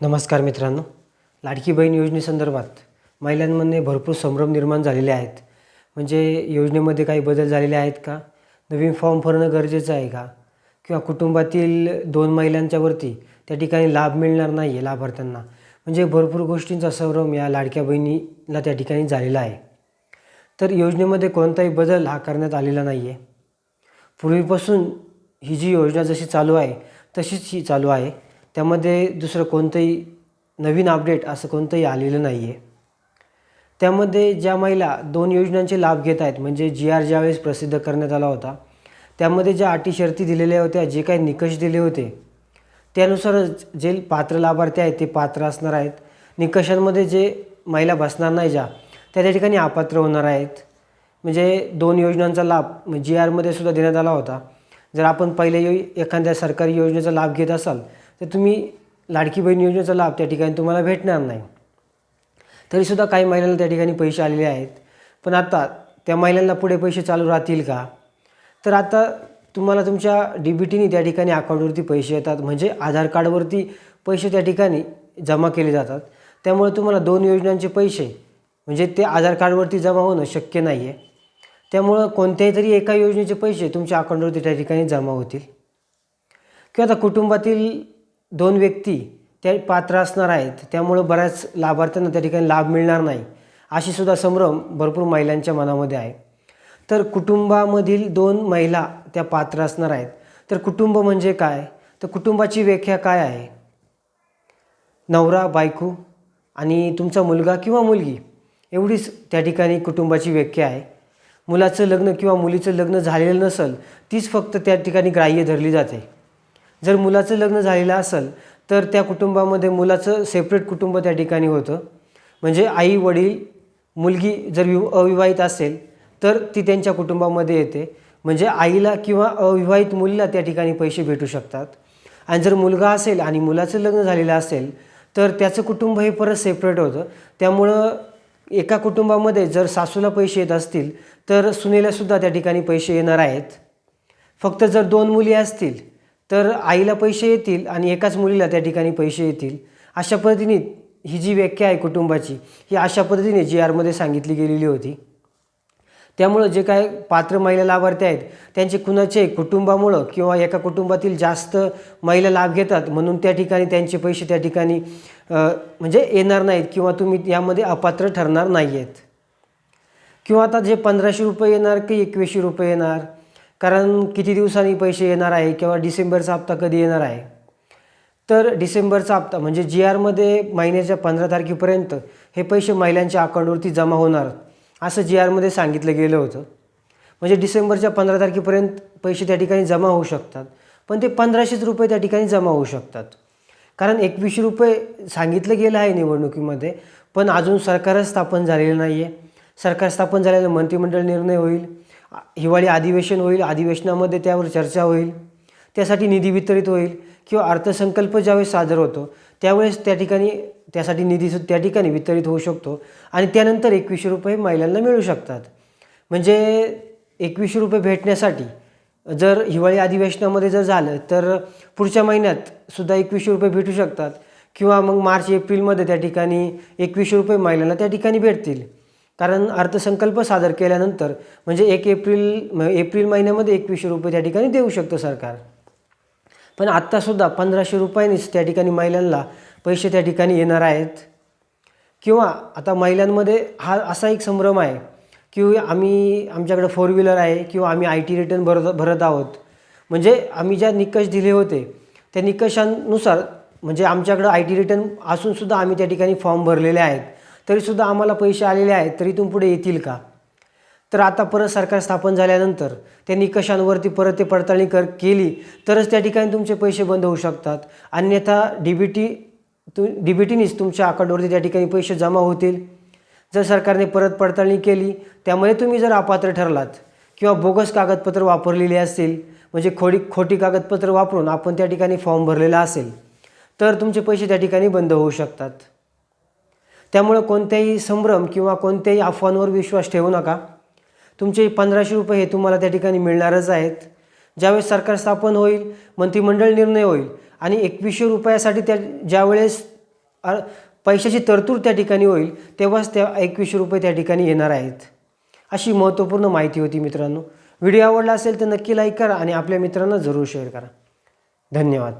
नमस्कार मित्रांनो. लाडकी बहीण योजनेसंदर्भात महिलांमध्ये भरपूर संभ्रम निर्माण झालेले आहेत. म्हणजे योजनेमध्ये काही बदल झालेले आहेत का? नवीन फॉर्म भरणं गरजेचं आहे का? किंवा कुटुंबातील दोन महिलांच्यावरती त्या ठिकाणी लाभ मिळणार नाही आहे लाभार्थ्यांना. म्हणजे भरपूर गोष्टींचा संभ्रम या लाडक्या बहिणीला त्या ठिकाणी झालेला आहे. तर योजनेमध्ये कोणताही बदल हा करण्यात आलेला नाही आहे पूर्वीपासून ही जी योजना जशी चालू आहे तशीच ही चालू आहे. त्यामध्ये दुसरं कोणतंही नवीन अपडेट असं कोणतंही आलेलं नाही आहे त्यामध्ये ज्या महिला दोन योजनांचे लाभ घेत आहेत म्हणजे जी आर ज्यावेळेस प्रसिद्ध करण्यात आला होता त्यामध्ये ज्या अटी शर्ती दिलेल्या होत्या जे काही निकष दिले होते त्यानुसारच जे पात्र लाभार्थी आहेत ते पात्र असणार आहेत. निकषांमध्ये जे महिला बसणार नाही ज्या त्या त्या ठिकाणी अपात्र होणार आहेत. म्हणजे दोन योजनांचा लाभ म्हणजे जी आरमध्ये सुद्धा देण्यात आला होता. जर आपण पहिले यो एखाद्या सरकारी योजनेचा लाभ घेत असाल तर तुम्ही लाडकी बहीण योजनेचा लाभ त्या ठिकाणी तुम्हाला भेटणार नाही. तरीसुद्धा काही महिलांना त्या ठिकाणी पैसे आलेले आहेत. पण आता त्या महिलांना पुढे पैसे चालू राहतील का? तर आता तुम्हाला तुमच्या डी बी टीने त्या ठिकाणी अकाउंटवरती पैसे येतात. म्हणजे आधार कार्डवरती पैसे त्या ठिकाणी जमा केले जातात. त्यामुळे तुम्हाला दोन योजनांचे पैसे म्हणजे ते आधार कार्डवरती जमा होणं शक्य नाही आहे त्यामुळं कोणत्याही तरी एका योजनेचे पैसे तुमच्या अकाउंटवरती त्या ठिकाणी जमा होतील. किंवा आता कुटुंबातील दोन व्यक्ती त्या पात्र असणार आहेत त्यामुळं बऱ्याच लाभार्थ्यांना त्या ठिकाणी लाभ मिळणार नाही अशीसुद्धा संभ्रम भरपूर महिलांच्या मनामध्ये आहे. तर कुटुंबामधील दोन महिला त्या पात्र असणार आहेत. तर कुटुंब म्हणजे काय? तर कुटुंबाची व्याख्या काय आहे? नवरा बायको आणि तुमचा मुलगा किंवा मुलगी एवढीच त्या ठिकाणी कुटुंबाची व्याख्या आहे. मुलाचं लग्न किंवा मुलीचं लग्न झालेलं नसेल तीच फक्त त्या ठिकाणी ग्राह्य धरली जाते. जर मुलाचं लग्न झालेलं असेल तर त्या कुटुंबामध्ये मुलाचं सेपरेट कुटुंब त्या ठिकाणी होतं. म्हणजे आई वडील मुलगी जर विव अविवाहित असेल तर ती त्यांच्या कुटुंबामध्ये येते. म्हणजे आईला किंवा अविवाहित मुलीला त्या ठिकाणी पैसे भेटू शकतात. आणि जर मुलगा असेल आणि मुलाचं लग्न झालेलं असेल तर त्याचं कुटुंब हे परत सेपरेट होतं. त्यामुळं एका कुटुंबामध्ये जर सासूला पैसे येत असतील तर सुनेलासुद्धा त्या ठिकाणी पैसे येणार आहेत. फक्त जर दोन मुली असतील तर आईला पैसे येतील आणि एकाच मुलीला त्या ठिकाणी पैसे येतील. अशा पद्धतीने ही जी व्याख्या आहे कुटुंबाची ही अशा पद्धतीने जी आरमध्ये सांगितली गेलेली होती. त्यामुळं जे काय पात्र महिला लाभार्थी आहेत त्यांचे कुणाचे कुटुंबामुळं किंवा एका कुटुंबातील जास्त महिला लाभ घेतात म्हणून त्या ठिकाणी त्यांचे पैसे त्या ठिकाणी म्हणजे येणार नाहीत किंवा तुम्ही यामध्ये अपात्र ठरणार नाही आहेत किंवा आता जे पंधराशे रुपये येणार की एकवीसशे रुपये येणार कारण किती दिवसांनी पैसे येणार आहे किंवा डिसेंबरचा हप्ता कधी येणार आहे? तर डिसेंबरचा हप्ता म्हणजे जी आरमध्ये महिन्याच्या पंधरा तारखेपर्यंत हे पैसे महिलांच्या अकाउंटवरती जमा होणार. असं जी आरमध्ये सांगितलं गेलं होतं. म्हणजे डिसेंबरच्या पंधरा तारखेपर्यंत पैसे त्या ठिकाणी जमा होऊ शकतात. पण ते पंधराशेच रुपये त्या ठिकाणी जमा होऊ शकतात. कारण एकवीसशे रुपये सांगितलं गेलं आहे निवडणुकीमध्ये पण अजून सरकारच स्थापन झालेलं नाही आहे सरकार स्थापन झालेलं मंत्रिमंडळ निर्णय होईल. हिवाळी अधिवेशन होईल अधिवेशनामध्ये त्यावर चर्चा होईल त्यासाठी निधी वितरित होईल किंवा अर्थसंकल्प ज्यावेळेस सादर होतो त्यावेळेस त्या ठिकाणी त्यासाठी निधी त्या ठिकाणी वितरित होऊ शकतो आणि त्यानंतर एकवीसशे रुपये महिलांना मिळू शकतात. म्हणजे एकवीसशे रुपये भेटण्यासाठी जर हिवाळी अधिवेशनामध्ये जर झालं तर पुढच्या महिन्यात सुद्धा एकवीसशे रुपये भेटू शकतात किंवा मग मार्च एप्रिलमध्ये त्या ठिकाणी एकवीसशे रुपये महिलांना त्या ठिकाणी भेटतील. कारण अर्थसंकल्प सादर केल्यानंतर म्हणजे एक एप्रिल म- एप्रिल महिन्यामध्ये एकवीसशे रुपये त्या ठिकाणी देऊ शकतं सरकार. पण आत्तासुद्धा पंधराशे रुपयांनीच त्या ठिकाणी महिलांना पैसे त्या ठिकाणी येणार आहेत. किंवा आता महिलांमध्ये हा असा एक संभ्रम आहे की आम्ही आमच्याकडे फोर व्हीलर आहे किंवा आम्ही आय टी रिटर्न भरत भरत आहोत. म्हणजे आम्ही ज्या निकष दिले होते त्या निकषांनुसार म्हणजे आमच्याकडं आय टी रिटर्न असूनसुद्धा आम्ही त्या ठिकाणी फॉर्म भरलेले आहेत. तरीसुद्धा आम्हाला पैसे आलेले आहेत तरी इथून पुढे येतील का? तर आता परत सरकार स्थापन झाल्यानंतर त्या निकषांवरती परत ते पडताळणी कर केली तरच त्या ठिकाणी तुमचे पैसे बंद होऊ शकतात. अन्यथा डी बी टी तु डी बी टीनीच तुमच्या अकाउंटवरती त्या ठिकाणी पैसे जमा होतील. जर सरकारने परत पडताळणी केली त्यामुळे तुम्ही जर अपात्र ठरलात किंवा बोगस कागदपत्र वापरलेली असतील म्हणजे खोडी खोटी कागदपत्र वापरून आपण त्या ठिकाणी फॉर्म भरलेला असेल तर तुमचे पैसे त्या ठिकाणी बंद होऊ शकतात. त्यामुळं कोणत्याही संभ्रम किंवा कोणत्याही अफवांवर विश्वास ठेवू नका. तुमचे पंधराशे रुपये हे तुम्हाला त्या ठिकाणी मिळणारच आहेत. ज्यावेळेस सरकार स्थापन होईल मंत्रिमंडळ निर्णय होईल आणि एकवीसशे रुपयासाठी त्या ज्यावेळेस पैशाची तरतूद त्या ठिकाणी होईल तेव्हाच त्या एकवीसशे रुपये त्या ठिकाणी येणार आहेत. अशी महत्त्वपूर्ण माहिती होती मित्रांनो. व्हिडिओ आवडला असेल तर नक्की लाईक करा आणि आपल्या मित्रांना जरूर शेअर करा. धन्यवाद.